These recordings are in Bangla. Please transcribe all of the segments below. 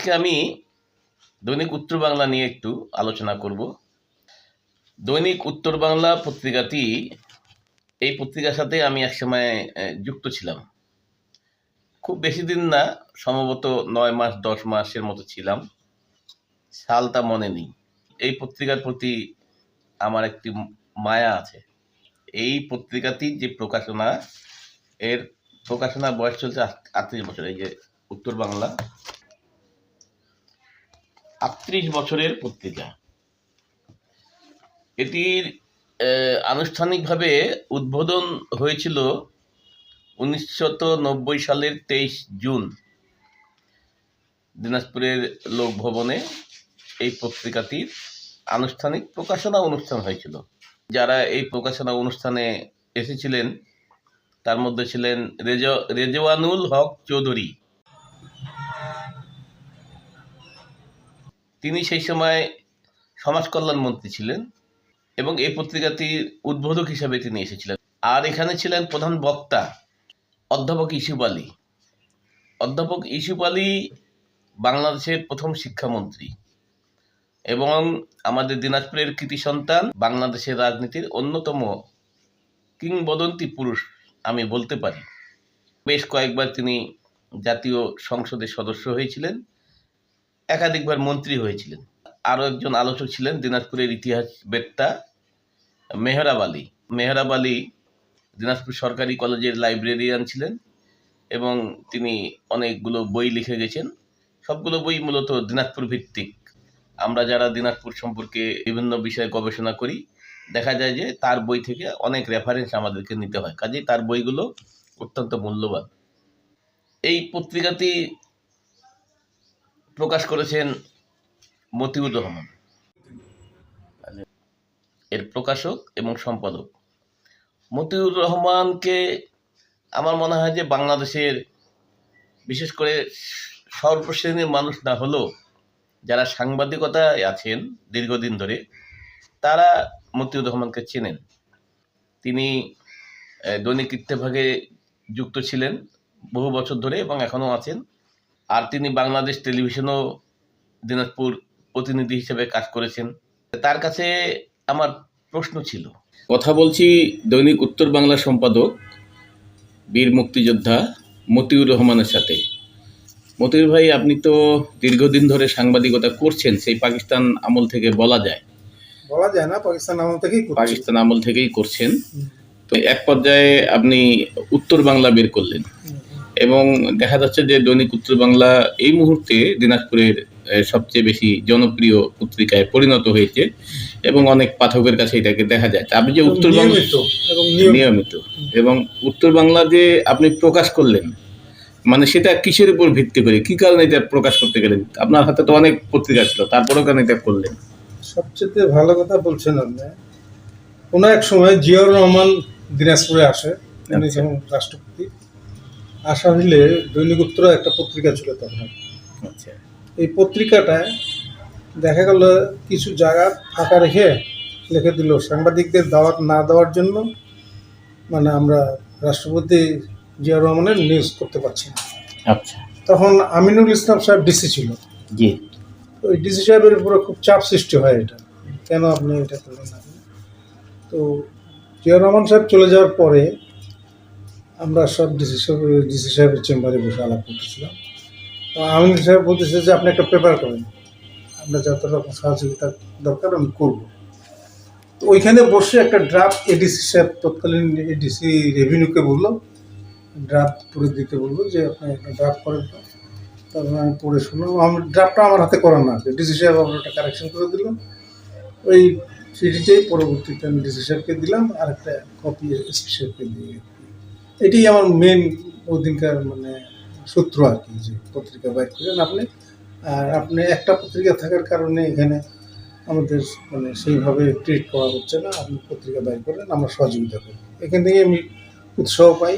আজকে আমি দৈনিক উত্তর বাংলা নিয়ে একটু আলোচনা করব। দৈনিক উত্তর বাংলা পত্রিকাটি, এই পত্রিকার সাথে আমি একসময় যুক্ত ছিলাম। খুব বেশি দিন না, সম্ভবত নয় মাস, দশ মাসের মতো ছিলাম। সালটা মনে নেই। এই পত্রিকার প্রতি আমার একটি মায়া আছে। এই পত্রিকাটির যে প্রকাশনা, এর প্রকাশনা বয়স চলছে আটত্রিশ বছর, এই যে উত্তর বাংলা। আটত্রিশ বছরের পত্রিকা এটির আনুষ্ঠানিকভাবে উদ্বোধন হয়েছিল নব্বই সালের তেইশ জুন দিনাজপুরের লোকভবনে। এই পত্রিকাটির আনুষ্ঠানিক প্রকাশনা অনুষ্ঠান হয়েছিল। যারা এই প্রকাশনা অনুষ্ঠানে এসেছিলেন, তার মধ্যে ছিলেন রেজ, রেজওয়ানুল হক চৌধুরী। তিনি সেই সময় সমাজ কল্যাণ মন্ত্রী ছিলেন এবং এই পত্রিকাটির উদ্বোধক হিসাবে তিনি এসেছিলেন। আর এখানে ছিলেন প্রধান বক্তা অধ্যাপক ইসুফ আলী। অধ্যাপক ইসুফ আলী বাংলাদেশের প্রথম শিক্ষামন্ত্রী এবং আমাদের দিনাজপুরের কৃতি সন্তান, বাংলাদেশের রাজনীতির অন্যতম কিংবদন্তি পুরুষ আমি বলতে পারি। বেশ কয়েকবার তিনি জাতীয় সংসদের সদস্য হয়েছিলেন। একাধিকবার মন্ত্রী হয়েছিলেন। আরও একজন আলোচক ছিলেন, দিনাজপুরের ইতিহাস বেত্তা মেহরাব আলী। মেহরাব আলী দিনাজপুর সরকারি কলেজের লাইব্রেরিয়ান ছিলেন এবং তিনি অনেকগুলো বই লিখে গেছেন। সবগুলো বই মূলত দিনাজপুর ভিত্তিক। আমরা যারা দিনাজপুর সম্পর্কে বিভিন্ন বিষয়ে গবেষণা করি, দেখা যায় যে তার বই থেকে অনেক রেফারেন্স আমাদেরকে নিতে হয়। কাজেই তার বইগুলো অত্যন্ত মূল্যবান। এই পত্রিকাটি করেছেন মতিউর রহমান। এর প্রকাশক এবং সম্পাদক। মতিউর রহমানকে আমার মনে হয় যে বাংলাদেশের বিশেষ করে সর্বশ্রেণীর মানুষ না হলেও যারা সাংবাদিকতায় আছেন দীর্ঘদিন ধরে, তারা মতিউর রহমানকে চেনেন। তিনি দৈনিক ইত্তেফাকে যুক্ত ছিলেন বহু বছর ধরে এবং এখনও আছেন। আর তিনি বাংলাদেশ টেলিভিশনও দিনাজপুর প্রতিনিধি হিসেবে কাজ করেছেন। তার কাছে আমার প্রশ্ন ছিল। কথা বলছি দৈনিক উত্তর বাংলা সম্পাদক বীর মুক্তিযোদ্ধা মতিউর রহমানের সাথে। মতিউর ভাই আপনি তো দীর্ঘদিন ধরে সাংবাদিকতা করছেন সেই পাকিস্তান আমল থেকে বলা যায়। বলা যায় না পাকিস্তান আমল থেকেই পাকিস্তান আমল থেকেই করছেন। তো এক পর্যায়ে আপনি উত্তর বাংলা বের করলেন। এবং দেখা যাচ্ছে যে দৈনিক উত্তর বাংলা এই মুহূর্তে দিনাজপুরের সবচেয়ে বেশি জনপ্রিয় পত্রিকায় পরিণত হয়েছে এবং অনেক পাঠকের কাছে এটাকে দেখা যায়। আপনি যে উত্তর বাংলা নিয়মিত। এবং উত্তর বাংলা যে আপনি প্রকাশ করলেন মানে সেটা কিসের উপর ভিত্তি করে? কি কারণে এটা প্রকাশ করতে গেলেন? আপনার হাতে তো অনেক পত্রিকা ছিল তারপরেও কেন এটা করলেন? সবচেয়ে ভালো কথা বলছেন আপনি। কোনো এক সময় জিয়াউর রহমান দিনাজপুরে আসে উনি আচ্ছা। যখন রাষ্ট্রপতি আসা হইলে দৈনিক উত্তর একটা পত্রিকা ছিল তখন। আচ্ছা। এই পত্রিকাটায় দেখা গেল কিছু জায়গা ফাঁকা রেখে লিখে দিল সাংবাদিকদের দাওয়াত না দেওয়ার জন্য মানে আমরা রাষ্ট্রপতি জিয়াউর রহমানের নিউজ করতে পারছি না। আচ্ছা। তখন আমিনুল ইসলাম সাহেব ডিসি ছিল। জি। ওই ডিসি সাহেবের উপরে খুব চাপ সৃষ্টি হয় এটা। কেন আপনি এটা করলেন না? তো জিয়াউর রহমান সাহেব চলে যাওয়ার পরে আমরা সব ডিসি সাহেব, ডিসি সাহেবের চেম্বারে বসে আলাপ করতেছিলাম। তো আমিন সাহেব বলতেছে যে, আপনি একটা পেপার করেন। আমরা যত রকম সহযোগিতা দরকার, আমি করব। তো ওইখানে বসে একটা ড্রাফট এডিসি সাহেব তৎকালীন এডিসি রেভিনিউকে বলল ড্রাফট করে দিতে বলল যে, আপনি একটা ড্রাফট করেন। তারপর আমি পড়ে শুনলাম আমার ড্রাফটটা আমার হাতে করা না। ডিসি সাহেব আমার একটা কারেকশন করে দিল। ওই চিঠিটাই পরবর্তীতে আমি ডিসি সাহেবকে দিলাম আর একটা কপি এসপি সাহেবকে দিয়ে এটাই আমার মেন ওদিনকার মানে সূত্র আর কি যে পত্রিকা বাইর করেন আপনি, আর আপনি একটা পত্রিকা থাকার কারণে এখানে আমাদের মানে সেইভাবে ট্রিট করা হচ্ছে না। আপনি পত্রিকা বাইর করেন, আমরা সহযোগিতা করি। এখান থেকে আমি উৎসাহ পাই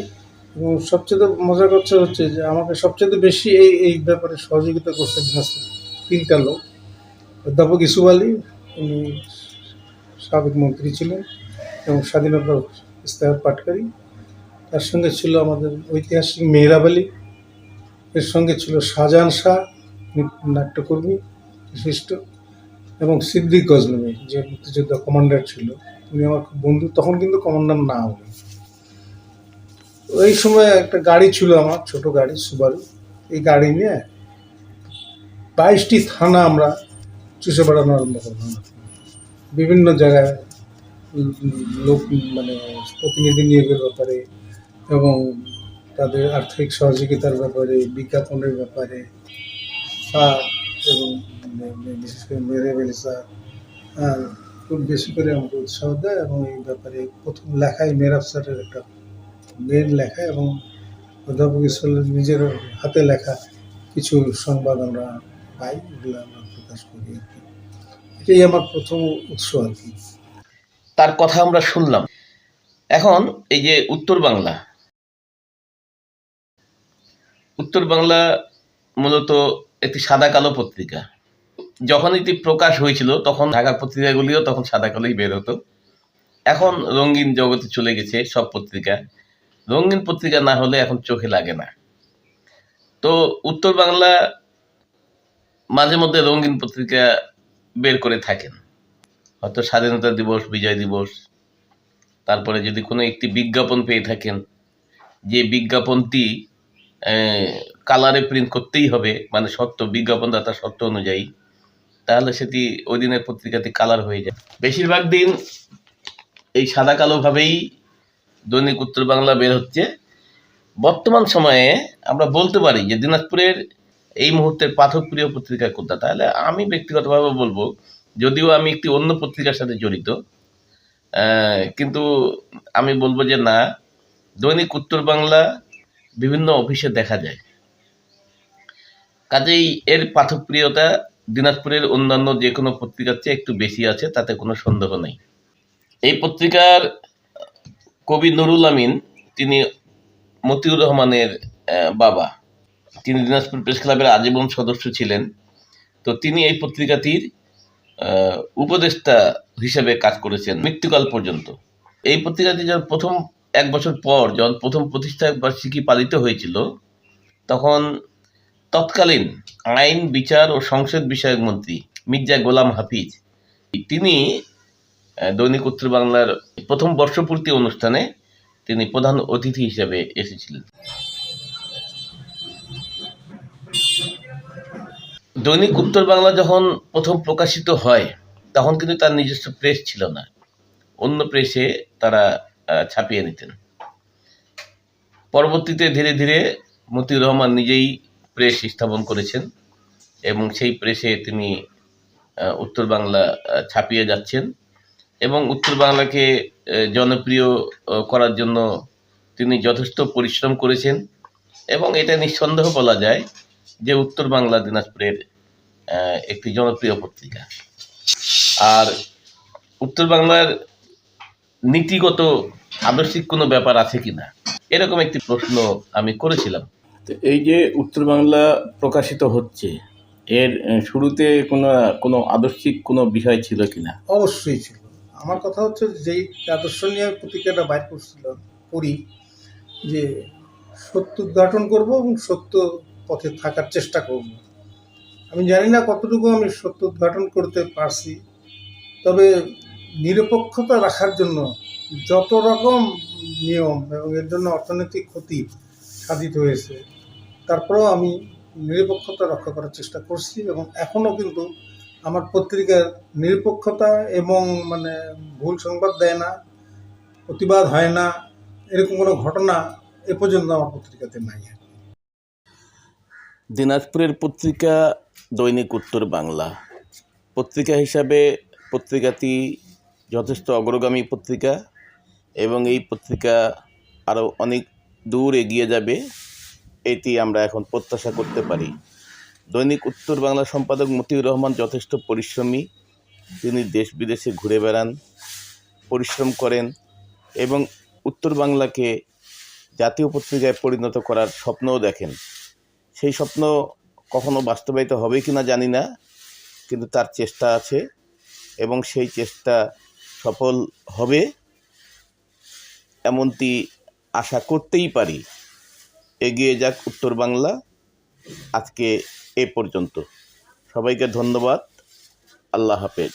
এবং সবচেয়ে মজার কথা হচ্ছে যে আমাকে সবচেয়ে বেশি এই এই ব্যাপারে সহযোগিতা করছে দিনাজপুর তিনটা লোক। অধ্যাপক ইসুফ আলী, উনি সাবেক মন্ত্রী ছিলেন এবং স্বাধীনতা ইস্তেহার পাটকারী তার সঙ্গে ছিল আমাদের ঐতিহাসিক মেহরাব আলী এর সঙ্গে ছিল শাহজাহান শাহ নাট্যকর্মী বিশিষ্ট, এবং সিদ্দিক গজনবী, যে মুক্তিযোদ্ধা কমান্ডার ছিল, উনি আমার বন্ধু, তখন কিন্তু কমান্ডার না উনি ওই সময় একটা গাড়ি ছিল আমার, ছোট গাড়ি সুবারু এই গাড়ি নিয়ে বাইশটি থানা আমরা চুষে বেড়ানো আরম্ভ করলাম। বিভিন্ন জায়গায় লোক মানে প্রতিনিধি নিয়োগের ব্যাপারে এবং তাদের আর্থিক সহযোগিতার ব্যাপারে, বিজ্ঞাপনের ব্যাপারে এবং বিশেষ করে মেরে স্যার খুব বেশি করে আমাকে উৎসাহ দেয় এবং এই ব্যাপারে প্রথম লেখায় মেরাব স্যারের একটা মেন লেখা এবং অধ্যাপক ইসলামের নিজের হাতে লেখা কিছু সংবাদ আমরা পাই, এগুলো আমরা প্রকাশ করি আর কি। এটাই আমার প্রথম উৎস আর কি। তার কথা আমরা শুনলাম। এখন এই যে উত্তর বাংলা উত্তর বাংলা মূলত একটি সাদা কালো পত্রিকা। যখন এটি প্রকাশ হয়েছিল, তখন ঢাকার পত্রিকাগুলিও তখন সাদা কালোই বের হতো। এখন রঙিন জগতে চলে গেছে সব পত্রিকা। রঙিন পত্রিকা না হলে এখন চোখে লাগে না। তো উত্তর বাংলা মাঝে মধ্যে রঙিন পত্রিকা বের করে থাকেন। হয়তো স্বাধীনতা দিবস, বিজয় দিবস, তারপরে যদি কোনো একটি বিজ্ঞাপন পেয়ে থাকেন, যে বিজ্ঞাপনটি কালারে প্রিন্ট করতেই হবে মানে সত্য বিজ্ঞাপনদাতা সত্য অনুযায়ী, তাহলে সেটি ওই দিনের পত্রিকাতে কালার হয়ে যায়। বেশিরভাগ দিন এই সাদা কালোভাবেই দৈনিক উত্তর বাংলা বের হচ্ছে। বর্তমান সময়ে আমরা বলতে পারি যে দিনাজপুরের এই মুহূর্তের পাঠকপ্রিয় পত্রিকা কোনটা? তাহলে আমি ব্যক্তিগতভাবে বলব, যদিও আমি একটি অন্য পত্রিকার সাথে জড়িত কিন্তু আমি বলব যে না, দৈনিক উত্তর বাংলা বিভিন্ন অফিসে দেখা যায়। কাজেই এর পাঠকপ্রিয়তা দিনাজপুরের অন্যান্য যে কোনো পত্রিকার চেয়ে একটু বেশি আছে, তাতে কোনো সন্দেহ নেই। এই পত্রিকার কবি নুরুল আমিন, তিনি মতিউর রহমানের বাবা। তিনি দিনাজপুর প্রেস ক্লাবের আজীবন সদস্য ছিলেন। তো তিনি এই পত্রিকাটির উপদেষ্টা হিসেবে কাজ করেছেন মৃত্যুকাল পর্যন্ত। এই পত্রিকাটি যখন প্রথম এক বছর পর যখন প্রথম প্রতিষ্ঠা বার্ষিকী পালিত হয়েছিল, তখন তৎকালীন আইন, বিচার ও সংসদ বিষয়ক মন্ত্রী মির্জা গোলাম হাফিজ, তিনি দৈনিক উত্তর বাংলার প্রথম বর্ষপূর্তি অনুষ্ঠানে তিনি প্রধান অতিথি হিসেবে এসেছিলেন। দৈনিক উত্তর বাংলা যখন প্রথম প্রকাশিত হয়, তখন কিন্তু তার নিজস্ব প্রেস ছিল না। অন্য প্রেসে তারা ছাপিয়ে নিতেন। পরবর্তীতে ধীরে ধীরে মতিউর রহমান নিজেই প্রেস স্থাপন করেছেন এবং সেই প্রেসে তিনি উত্তর বাংলা ছাপিয়ে যাচ্ছেন এবং উত্তর বাংলাকে জনপ্রিয় করার জন্য তিনি যথেষ্ট পরিশ্রম করেছেন এবং এটা নিঃসন্দেহ বলা যায় যে উত্তর বাংলা দিনাজপুরের একটি জনপ্রিয় পত্রিকা। আর উত্তর বাংলার নীতিগত আদর্শিক কোনো ব্যাপার আছে কিনা? এরকম একটি প্রশ্ন আমি করেছিলাম। তো এই যে উত্তর বাংলা প্রকাশিত হচ্ছে এর শুরুতে কোনো কোনো আদর্শিক কোনো বিষয় ছিল কিনা? অবশ্যই ছিল। আমার কথা হচ্ছে যেই আদর্শ নিয়ে পত্রিকাটা বাইর করছিল করি যে সত্য উদ্ঘাটন করব এবং সত্য পথে থাকার চেষ্টা করব। আমি জানি না কতটুকু আমি সত্য উদ্ঘাটন করতে পারছি তবে নিরপেক্ষতা রাখার জন্য যত রকম নিয়ম এবং এর জন্য অর্থনৈতিক ক্ষতি সাধিত হয়েছে, তারপরেও আমি নিরপেক্ষতা রক্ষা করার চেষ্টা করছি এবং এখনও কিন্তু আমার পত্রিকার নিরপেক্ষতা এবং মানে ভুল সংবাদ দেয় না, প্রতিবাদ হয় না, এরকম কোনো ঘটনা এ পর্যন্ত আমার পত্রিকাতে নাই দিনাজপুরের পত্রিকা দৈনিক উত্তর বাংলা। পত্রিকা হিসাবে পত্রিকাটি যথেষ্ট অগ্রগামী পত্রিকা। এবং এই পত্রিকা আরও অনেক দূর এগিয়ে যাবে, এটি আমরা এখন প্রত্যাশা করতে পারি। দৈনিক উত্তর বাংলা সম্পাদক মতিউর রহমান যথেষ্ট পরিশ্রমী। তিনি দেশ বিদেশে ঘুরে বেড়ান, পরিশ্রম করেন এবং উত্তর বাংলাকে জাতীয় পত্রিকায় পরিণত করার স্বপ্নও দেখেন। সেই স্বপ্ন কখনো বাস্তবায়িত হবে কি না জানি না, কিন্তু তার চেষ্টা আছে এবং সেই চেষ্টা সফল হবে। এমনটি আশা করতেই পারি। এগিয়ে যাক উত্তর বাংলা। আজকে এ পর্যন্ত। সবাইকে ধন্যবাদ। আল্লাহ হাফেজ।